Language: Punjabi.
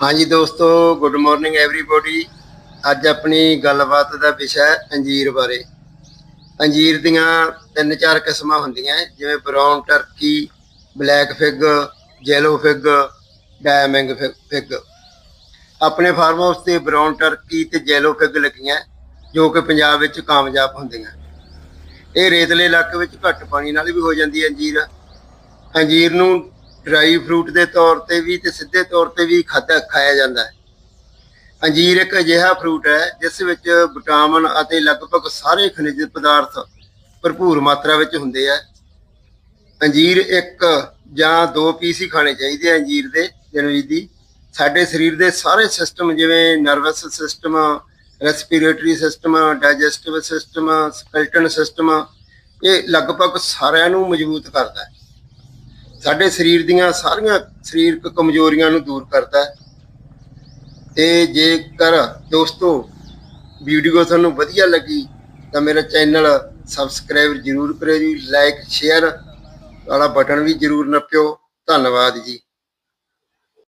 ਹਾਂਜੀ ਦੋਸਤੋ ਗੁੱਡ ਮਾਰਨਿੰਗ ਐਵਰੀਬਾਡੀ ਅੱਜ ਆਪਣੀ ਗੱਲਬਾਤ ਦਾ ਵਿਸ਼ਾ ਹੈ ਅੰਜੀਰ ਬਾਰੇ। ਅੰਜੀਰ ਦੀਆਂ ਤਿੰਨ ਚਾਰ ਕਿਸਮਾਂ ਹੁੰਦੀਆਂ ਹੈ, ਜਿਵੇਂ brown turkey black fig yellow fig diamond fig ਆਪਣੇ ਫਾਰਮ ਹਾਊਸ ਤੇ ਬ੍ਰਾਊਨ ਟਰਕੀ ਤੇ ਜੈਲੋ ਫਿਗ ਲੱਗੀਆਂ ਜੋ ਕਿ ਪੰਜਾਬ ਵਿੱਚ ਕਾਮਯਾਬ ਹੁੰਦੀਆਂ ਇਹ ਰੇਤਲੇ ਇਲਾਕੇ ਵਿੱਚ ਘੱਟ ਪਾਣੀ ਨਾਲ ਵੀ ਹੋ ਜਾਂਦੀ ਹੈ ਅੰਜੀਰ। ਅੰਜੀਰ ਨੂੰ ਡਰਾਈ ਫਰੂਟ ਦੇ ਤੌਰ ਤੇ ਵੀ ਤੇ ਸਿੱਧੇ ਤੌਰ ਤੇ ਵੀ ਖਾਧਾ ਖਾਇਆ ਜਾਂਦਾ ਹੈ। ਅੰਜੀਰ ਇੱਕ ਅਜਿਹਾ ਫਰੂਟ ਹੈ, ਜਿਸ ਵਿੱਚ ਵਿਟਾਮਿਨ ਅਤੇ ਲਗਭਗ ਸਾਰੇ ਖਣਿਜ ਪਦਾਰਥ ਭਰਪੂਰ ਮਾਤਰਾ ਵਿੱਚ ਹੁੰਦੇ ਆ। ਅੰਜੀਰ ਇੱਕ ਜਾਂ ਦੋ ਪੀਸ ਹੀ ਖਾਣੇ ਚਾਹੀਦੇ ਆ ਅੰਜੀਰ ਦੇ, ਜਨਵਰੀ ਦੀ। ਸਾਡੇ ਸਰੀਰ ਦੇ ਸਾਰੇ ਸਿਸਟਮ ਜਿਵੇਂ nervous system respiratory system digestive system skeleton system ਇਹ ਲਗਭਗ ਸਾਰਿਆਂ ਨੂੰ ਮਜ਼ਬੂਤ ਕਰਦਾ ਹੈ। ਸਾਡੇ ਸਰੀਰ ਦੀਆਂ ਸਾਰੀਆਂ ਸਰੀਰਕ ਕਮਜ਼ੋਰੀਆਂ ਨੂੰ ਦੂਰ ਕਰਦਾ ਹੈ। ਤੇ ਜੇਕਰ ਦੋਸਤੋ ਵੀਡੀਓ ਤੁਹਾਨੂੰ ਵਧੀਆ ਲੱਗੀ, ਤਾਂ ਮੇਰਾ ਚੈਨਲ ਸਬਸਕ੍ਰਾਈਬ ਜਰੂਰ ਕਰਿਓ ਜੀ ਲਾਈਕ ਸ਼ੇਅਰ ਵਾਲਾ ਬਟਨ ਵੀ ਜਰੂਰ ਨੱਪਿਓ। ਧੰਨਵਾਦ ਜੀ।